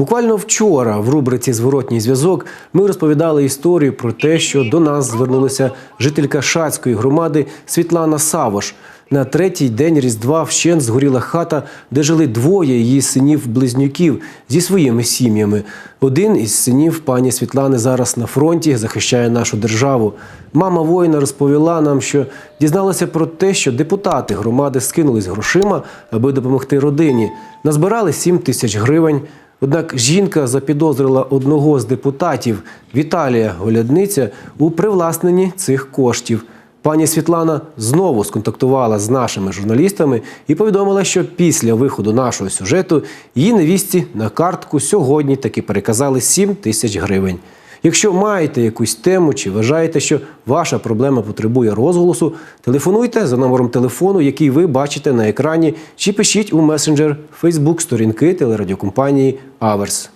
Буквально вчора в рубриці Зворотній зв'язок ми розповідали історію про те, що до нас звернулася жителька Шацької громади Світлана Савош. На третій день Різдва вщент згоріла хата, де жили двоє її синів-близнюків зі своїми сім'ями. Один із синів пані Світлани зараз на фронті захищає нашу державу. Мама воїна розповіла нам, що дізналася про те, що депутати громади скинулись грошима, аби допомогти родині. Назбирали 7 тисяч гривень. Однак жінка запідозрила одного з депутатів Віталія Голядниця у привласненні цих коштів. Пані Світлана знову сконтактувала з нашими журналістами і повідомила, що після виходу нашого сюжету її невісті на картку сьогодні таки переказали 7 тисяч гривень. Якщо маєте якусь тему чи вважаєте, що ваша проблема потребує розголосу, телефонуйте за номером телефону, який ви бачите на екрані, чи пишіть у месенджер Facebook сторінки телерадіокомпанії Аверс.